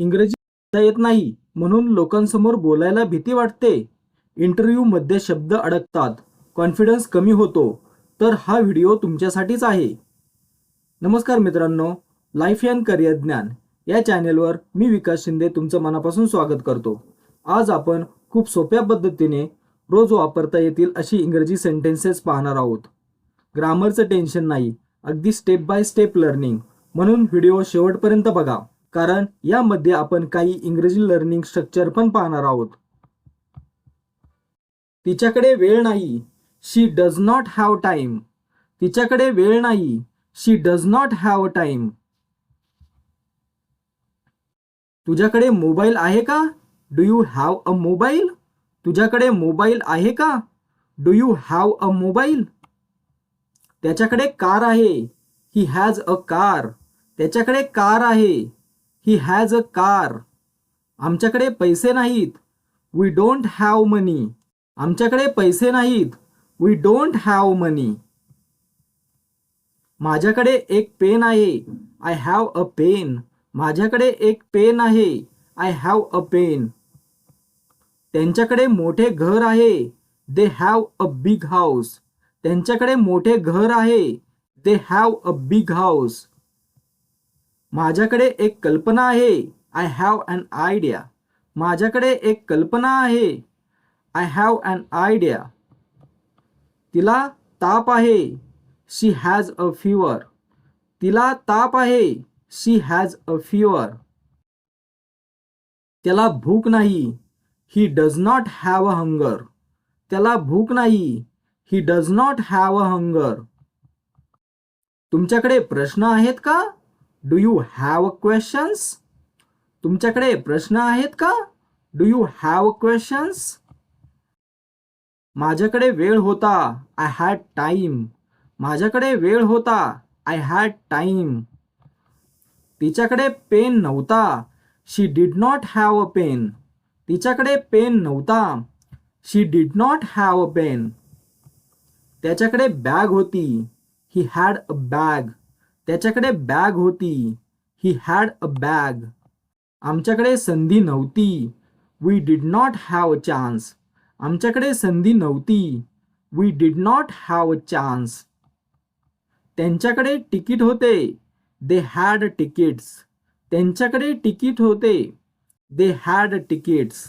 इंग्रजी येत नाही म्हणून लोकांसमोर बोलायला भीती वाटते. इंटरव्ह्यूमध्ये शब्द अडकतात. कॉन्फिडन्स कमी होतो. तर हा व्हिडिओ तुमच्यासाठीच आहे. नमस्कार मित्रांनो. लाईफ अँड करिअर ज्ञान या चॅनेलवर मी विकास शिंदे तुमचं मनापासून स्वागत करतो. आज आपण खूप सोप्या पद्धतीने रोज वापरता येतील अशी इंग्रजी सेंटेन्सेस पाहणार आहोत. ग्रामरचं टेन्शन नाही. अगदी स्टेप बाय स्टेप लर्निंग म्हणून व्हिडिओ शेवटपर्यंत बघा. कारण यामध्ये आपण काही इंग्रजी लर्निंग स्ट्रक्चर पण पाहणार आहोत. तिच्याकडे वेळ नाही. She does not have time तिच्याकडे वेळ नाही. She does not have time तुझ्याकडे मोबाईल आहे का? Do you have a mobile तुझ्याकडे मोबाईल आहे का? Do you have a mobile त्याच्याकडे कार आहे. ही हॅज अ कार त्याच्याकडे कार आहे. ही हॅज अ कार आमच्याकडे पैसे नाहीत. वी डोंट हॅव मनी आमच्याकडे पैसे नाहीत. वी डोंट हॅव मनी माझ्याकडे एक पेन आहे. आय हॅव अ पेन माझ्याकडे एक पेन आहे. आय हॅव अ पेन त्यांच्याकडे मोठे घर आहे. They have a big house त्यांच्याकडे मोठे घर आहे. They have a big house माझ्याकडे एक कल्पना आहे. आय हॅव अन आयडिया माझ्याकडे एक कल्पना आहे. आय हॅव अन आयडिया तिला ताप आहे. शी हॅज अ फिवर तिला ताप आहे. शी हॅज अ फिवर त्याला भूक नाही. He does not have a hunger त्याला भूक नाही. He does not have a hunger तुमच्याकडे प्रश्न आहेत का? डू यू हॅव क्वेश्चन्स तुमच्याकडे प्रश्न आहेत का? डू यू हॅव क्वेश्चन्स माझ्याकडे वेळ होता. आय हॅड टाईम माझ्याकडे वेळ होता. आय हॅड टाईम तिच्याकडे पेन नव्हता. She did not have a pen तिच्याकडे पेन नव्हता. She did not have a pen त्याच्याकडे बॅग होती. ही हॅड अ बॅग त्याच्याकडे बॅग होती. ही हॅड अ बॅग आमच्याकडे संधी नव्हती. We did not have a chance आमच्याकडे संधी नव्हती. We did not have a chance त्यांच्याकडे तिकीट होते. दे हॅड तिकीट्स त्यांच्याकडे तिकीट होते. दे हॅड तिकीट्स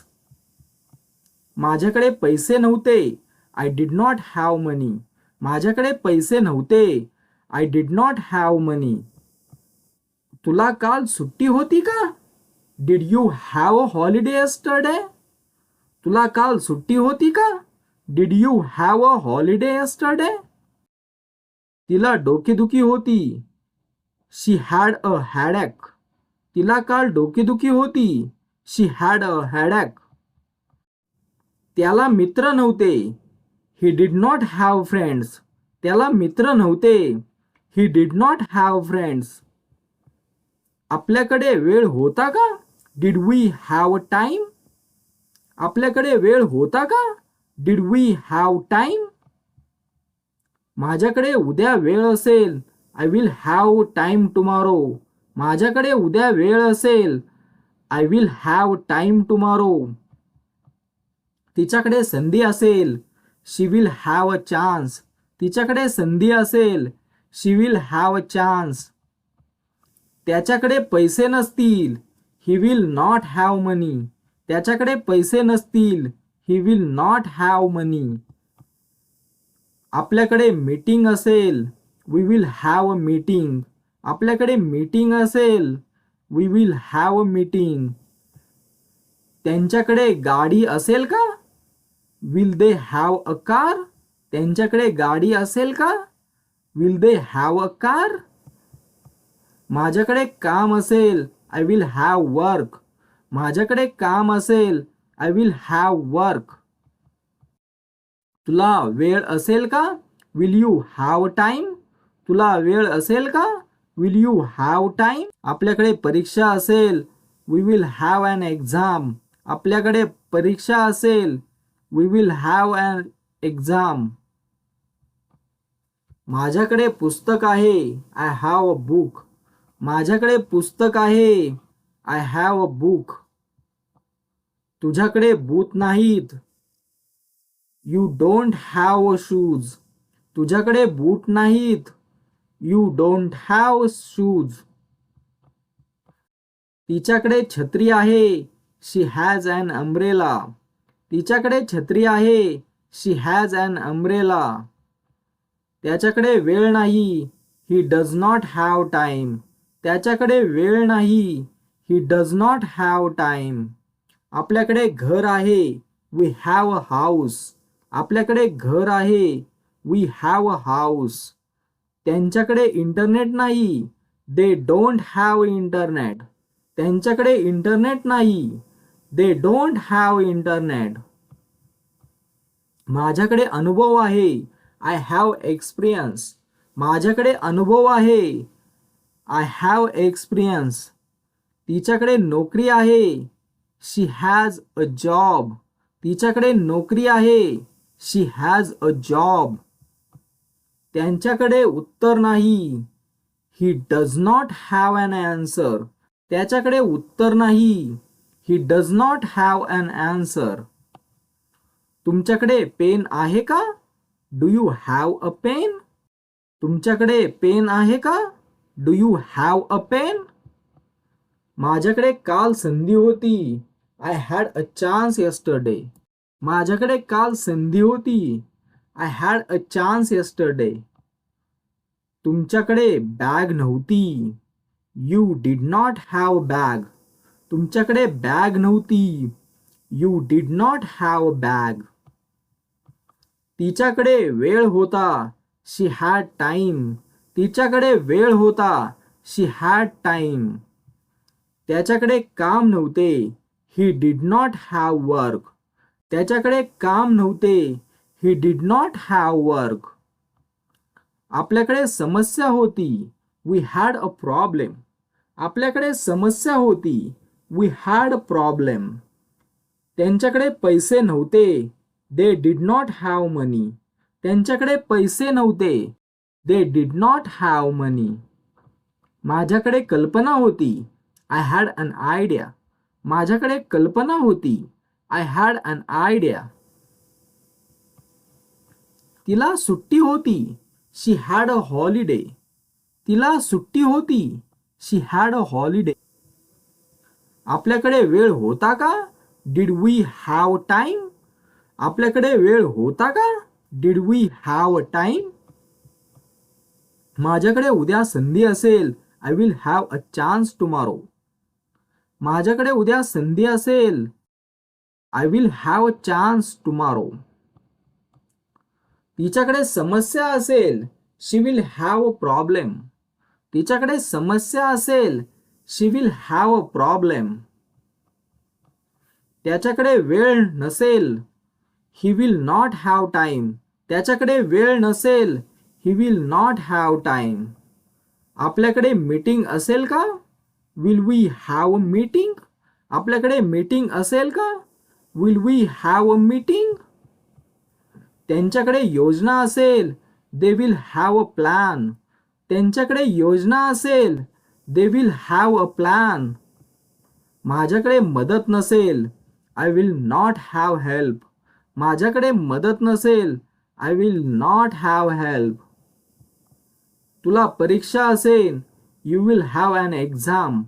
माझ्याकडे पैसे नव्हते. I did not have money माझ्याकडे पैसे नव्हते. I did not have money तुला काल सुट्टी होती का? Did you have a holiday yesterday तुला काल सुट्टी होती का? Did you have a holiday yesterday तिला डोकेदुखी होती. शी हॅड अ हॅडॅक तिला काल डोकेदुखी होती. शी हॅड अ हॅडॅक त्याला मित्र नव्हते. He did not have friends त्याला मित्र नव्हते. He did not have friends आपल्याकडे वेळ होता का? डिड वी हॅव टाइम आपल्याकडे वेळ होता का? डिड वी हॅव टाइम माझ्याकडे उद्या वेळ असेल. I will have time tomorrow माझ्याकडे उद्या वेळ असेल. I will have time tomorrow तिच्याकडे संधी असेल. She will have a chance तिच्याकडे संधी असेल. She will have a chance त्याच्याकडे पैसे नसतील. He will not have money त्याच्याकडे पैसे नसतील. He will not have money आपल्याकडे मीटिंग असेल. We will have a meeting आपल्याकडे मीटिंग असेल. We will have a meeting त्यांच्याकडे गाडी असेल का? Will they have a car त्यांच्याकडे गाडी असेल का? Will they have a car माझ्याकडे काम असेल आय विल हॅव वर्क माझ्याकडे काम असेल आय विल हॅव वर्क तुला वेळ असेल का? विल यू हॅव टाईम तुला वेळ असेल का? विल यू हॅव टाईम आपल्याकडे परीक्षा असेल we will have an exam आपल्याकडे परीक्षा असेल we will have an exam माझ्याकडे पुस्तक आहे. आय हॅव अ बुक माझ्याकडे पुस्तक आहे. आय हॅव अ बुक तुझ्याकडे बूट नाहीत. You don't have a shoes तुझ्याकडे बूट नाहीत. यू डोंट हॅव शूज तिच्याकडे छत्री आहे. शी हॅज अन अम्ब्रेला तिच्याकडे छत्री आहे. शी हॅज अन अम्ब्रेला त्याच्याकडे वेळ नाही. He does not have time त्याच्याकडे वेळ नाही. He does not have time आपल्याकडे घर आहे. वी हॅव अ हाऊस आपल्याकडे घर आहे. वी हॅव अ हाऊस त्यांच्याकडे इंटरनेट नाही. दे डोंट हॅव इंटरनेट त्यांच्याकडे इंटरनेट नाही. दे डोंट हॅव इंटरनेट माझ्याकडे अनुभव आहे. आय हॅव एक्सपिरियन्स माझ्याकडे अनुभव आहे. आय हॅव एक्सपिरियन्स तिच्याकडे नोकरी आहे. शी हॅज अ जॉब तिच्याकडे नोकरी आहे. शी हॅज अ जॉब त्यांच्याकडे उत्तर नाही. He does not have an answer त्याच्याकडे उत्तर नाही. He does not have an answer तुमच्याकडे पेन आहे का? Do you have a pen तुमच्याकडे पेन आहे का? Do you have a pen माझ्याकडे काल संधी होती. I had a chance yesterday माझ्याकडे काल संधी होती. I had a chance yesterday तुमच्याकडे बॅग नव्हती. You did not have bag तुमच्याकडे बॅग नव्हती. You did not have bag तिच्याकडे वेळ होता शी हॅड टाईम तिच्याकडे वेळ होता शी हॅड टाईम त्याच्याकडे काम नव्हते he did not have work. त्याच्याकडे काम नव्हते he did not have work. आपल्याकडे समस्या होती वी हॅड अ प्रॉब्लेम. आपल्याकडे समस्या होती वी हॅड अ प्रॉब्लेम. त्यांच्याकडे पैसे नव्हते they did not have money त्यांच्याकडे पैसे नव्हते. They did not have money माझ्याकडे कल्पना होती. आय हॅड अन आयडिया माझ्याकडे कल्पना होती. आय हॅड अन आयडिया तिला सुट्टी होती. शी हॅड अ हॉलिडे तिला सुट्टी होती. शी हॅड अ हॉलिडे आपल्याकडे वेळ होता का? डिड वी हॅव टाइम आपल्याकडे वेळ होता का? डिड वी हॅव टाइम माझ्याकडे उद्या संधी असेल. I will have a chance tomorrow माझ्याकडे उद्या संधी असेल. I will have a chance tomorrow तिच्याकडे समस्या असेल. She will have a problem तिच्याकडे समस्या असेल. She will have a problem त्याच्याकडे वेळ नसेल. He will not have time त्याच्याकडे वेळ नसेल. He will not have time आपल्याकडे मीटिंग असेल का? Will we have a meeting आपल्याकडे मीटिंग असेल का? Will we have a meeting त्यांच्याकडे योजना असेल. They will have a plan त्यांच्याकडे योजना असेल. They will have a plan माझ्याकडे मदत नसेल. I will not have help माझ्याकडे मदत नसेल I will not have help तुला परीक्षा असेल you will have an exam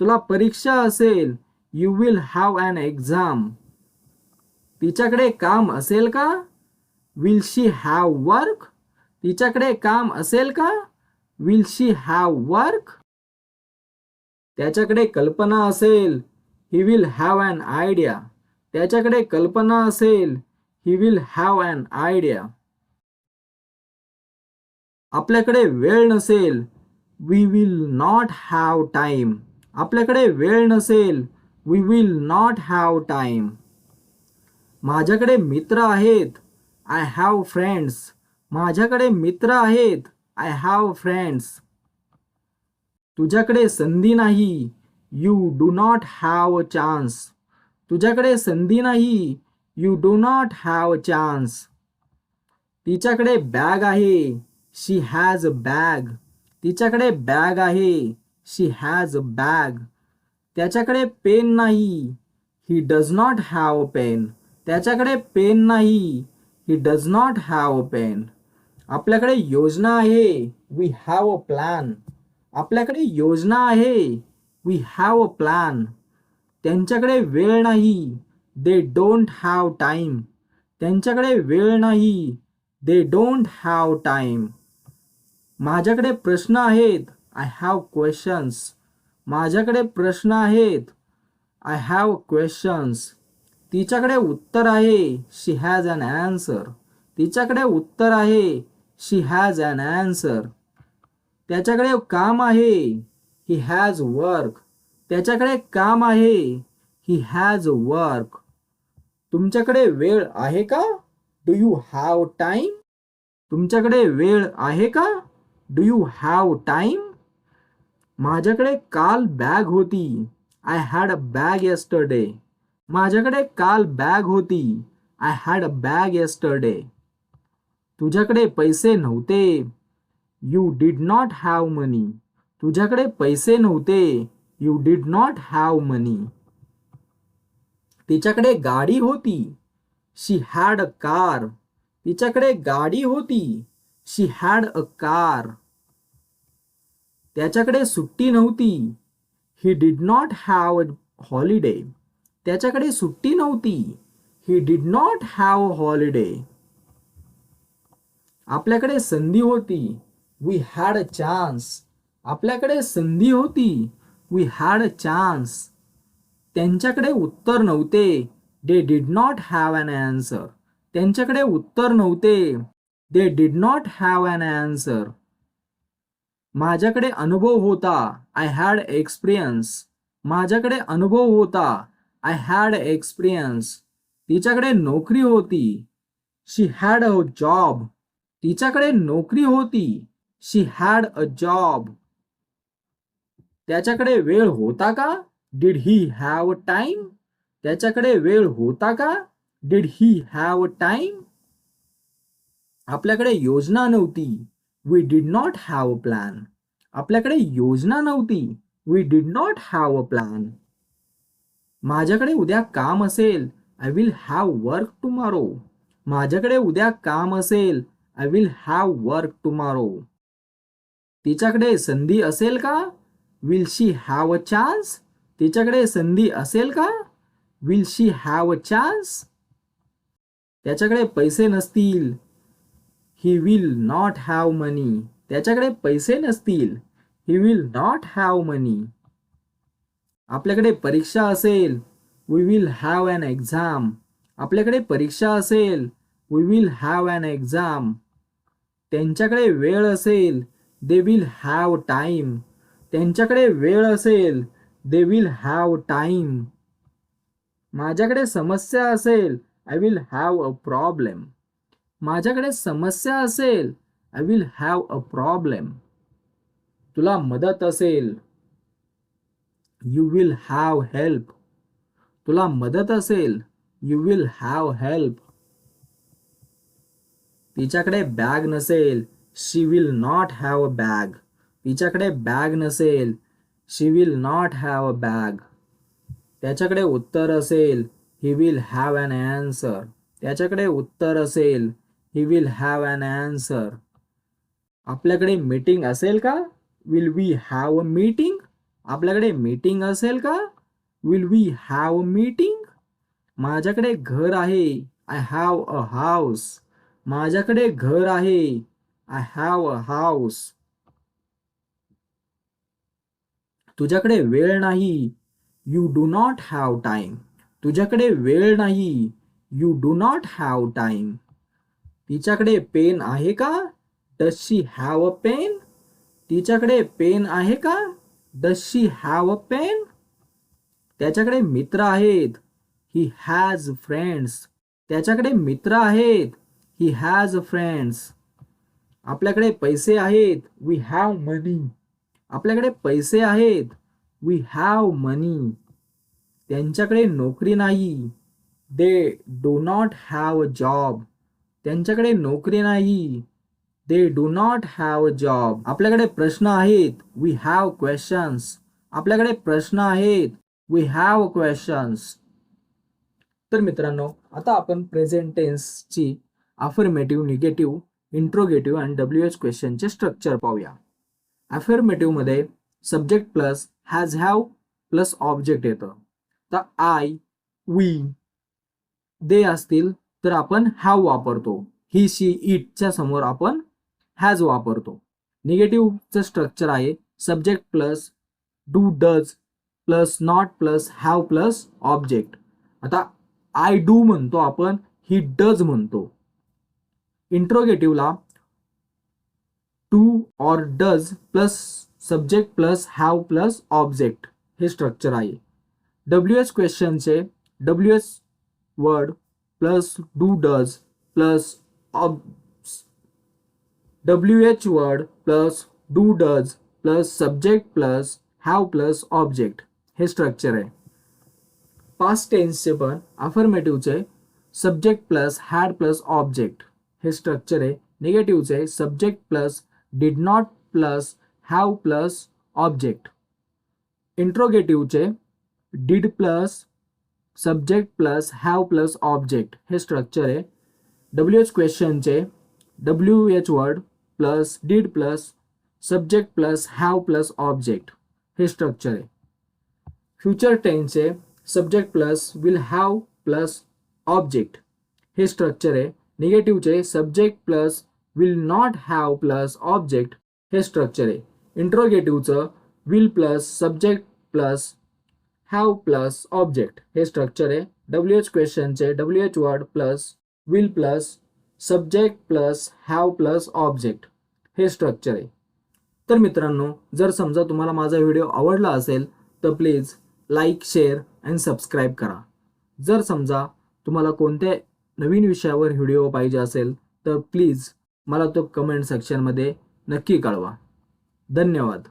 तुला परीक्षा असेल you will have an exam तिच्याकडे काम असेल का? विल शी हॅव वर्क तिच्याकडे काम असेल का? विल शी हॅव वर्क त्याच्याकडे कल्पना असेल he will have an idea त्याच्याकडे कल्पना असेल he will have an idea आपल्याकडे वेळ नसेल. We will not have time आपल्याकडे वेळ नसेल. We will not have time माझ्याकडे मित्र आहेत. आय हॅव फ्रेंड्स माझ्याकडे मित्र आहेत. आय हॅव फ्रेंड्स तुझ्याकडे संधी नाही. You do not have a chance तुझ्याकडे संधी नाही. You do not have a chance तिच्याकडे बॅग आहे. शी हॅज अ बॅग तिच्याकडे बॅग आहे. शी हॅज अ बॅग त्याच्याकडे पेन नाही. He does not have a pen त्याच्याकडे पेन नाही. He does not have a pen आपल्याकडे योजना आहे. वी हॅव अ प्लॅन आपल्याकडे योजना आहे. वी हॅव अ प्लॅन त्यांच्याकडे वेळ नाही. दे डोंट हॅव टाईम त्यांच्याकडे वेळ नाही. दे डोंट हॅव टाईम माझ्याकडे प्रश्न आहेत. आय हॅव क्वेश्चन्स माझ्याकडे प्रश्न आहेत. आय हॅव क्वेश्चन्स तिच्याकडे उत्तर आहे. शी हॅज अन ॲन्सर तिच्याकडे उत्तर आहे. शी हॅज अन ॲन्सर त्याच्याकडे काम आहे. ही हॅज वर्क त्याच्याकडे काम आहे. ही हॅज वर्क तुमच्याकडे वेळ आहे का? डू यू हॅव टाईम तुमच्याकडे वेळ आहे का? डू यू हॅव टाईम माझ्याकडे काल बॅग होती. I had a bag yesterday माझ्याकडे काल बॅग होती. I had a bag yesterday तुझ्याकडे पैसे नव्हते. You did not have money तुझ्याकडे पैसे नव्हते. You did not have money तिच्याकडे गाडी होती. शी हॅड अ कार तिच्याकडे गाडी होती. शी हॅड अ कार त्याच्याकडे सुट्टी नव्हती. He did not have a holiday त्याच्याकडे सुट्टी नव्हती. He did not have a holiday आपल्याकडे संधी होती. वी हॅड अ चान्स आपल्याकडे संधी होती. वी हॅड अ चान्स त्यांच्याकडे उत्तर नव्हते. They did not have an answer त्यांच्याकडे उत्तर नव्हते. They did not have an answer माझ्याकडे अनुभव होता. आय हॅड एक्सपिरियन्स माझ्याकडे अनुभव होता. आय हॅड एक्सपिरियन्स तिच्याकडे नोकरी होती. शी हॅड अ जॉब तिच्याकडे नोकरी होती. शी हॅड अ जॉब त्याच्याकडे वेळ होता का? डिड ही हॅव टाइम त्याच्याकडे वेळ होता का? डिड ही हॅव टाइम आपल्याकडे योजना नव्हती. We did not have a plan आपल्याकडे योजना नव्हती. We did not have a plan माझ्याकडे उद्या काम असेल. I will have work tomorrow माझ्याकडे उद्या काम असेल. I will have work tomorrow तिच्याकडे संधी असेल का? Will she have a chance तिच्याकडे संधी असेल का? Will she have a chance त्याच्याकडे पैसे नसतील. He will not have money त्याच्याकडे पैसे नसतील. He will not have money आपल्याकडे परीक्षा असेल. We will have an exam आपल्याकडे परीक्षा असेल. We will have an exam त्यांच्याकडे वेळ असेल. दे विल हॅव टाईम त्यांच्याकडे वेळ असेल. दे विल हॅव टाईम माझ्याकडे समस्या असेल I will have a problem माझ्याकडे समस्या असेल I will have a problem तुला मदत असेल यू विल हॅव हेल्प तुला मदत असेल यू विल हॅव हेल्प तिच्याकडे बॅग नसेल she will not have a bag तिच्याकडे बॅग नसेल she will not have a bag त्याच्याकडे उत्तर असेल he will have an answer त्याच्याकडे उत्तर असेल he will have an answer आपल्याकडे मीटिंग असेल का? Will we have a meeting आपल्याकडे मीटिंग असेल का? Will we have a meeting माझ्याकडे घर आहे. आय हॅव अ हाऊस माझ्याकडे घर आहे. आय हॅव अ हाऊस तुझ्याकडे वेळ नाही you do not have time तुझ्याकडे वेळ नाही you do not have time तिच्याकडे पेन आहे का? Does she have a pen तिच्याकडे पेन आहे का? Does she have a pen त्याच्याकडे मित्र आहेत. ही हॅज फ्रेंड्स त्याच्याकडे मित्र आहेत. ही हॅज फ्रेंड्स आपल्याकडे पैसे आहेत. वी हॅव मनी आपल्याकडे पैसे आहेत. वी हॅव मनी त्यांच्याकडे नोकरी नाही. They do not have a job त्यांच्याकडे नोकरी नाही. They do not have a job आपल्याकडे प्रश्न आहेत. वी हॅव क्वेश्चन्स आपल्याकडे प्रश्न आहेत. वी हॅव क्वेश्चन्स तर मित्रांनो आता आपण प्रेझेंट टेन्सची अफर्मेटिव्ह निगेटिव्ह इंट्रोगेटिव्ह आणि डब्ल्यू एच क्वेश्चनचे स्ट्रक्चर पाहूया. अफर्मेटिव्हमध्ये subject plus has have plus object येतं. तर आय वी दे असतील तर आपण हॅव वापरतो. ही शी इटच्या समोर आपण हॅज वापरतो. निगेटिव्हचं स्ट्रक्चर आहे subject plus do does plus not plus have plus object आता आय डू म्हणतो आपण ही डज म्हणतो. इंट्रोगेटिव्हला do or does plus subject plus have plus object हे स्ट्रक्चर आहे. W H क्वेश्चनचे W H word plus do does plus ऑब W H word plus do does plus subject plus have plus object हे structure आहे. Past टेन्सचे पण अफर्मेटिव्हचे subject plus had plus object हे structure आहे. निगेटिव्हचे subject plus did not plus have plus object इंट्रोगेटिव्हचे did plus subject plus have plus object हे structure आहे. W H क्वेश्चनचे W H word plus did plus subject plus have plus object हे structure आहे. Future टेन्सचे subject plus will have plus object हे structure आहे. निगेटिव्हचे subject plus will not have plus object हे structure आहे. इंट्रोगेटिव्हचं will plus subject plus have plus object हे structure आहे. W H क्वेश्चनचे W H word plus will plus subject plus have plus object हे structure आहे. तर मित्रांनो जर समजा तुम्हाला माझा व्हिडिओ आवडला असेल तर please like share and subscribe करा. जर समजा तुम्हाला कोणत्या नवीन विषयावर व्हिडिओ पाहिजे असेल तर प्लीज मला तो कमेंट सेक्शनमध्ये नक्की कळवा. धन्यवाद.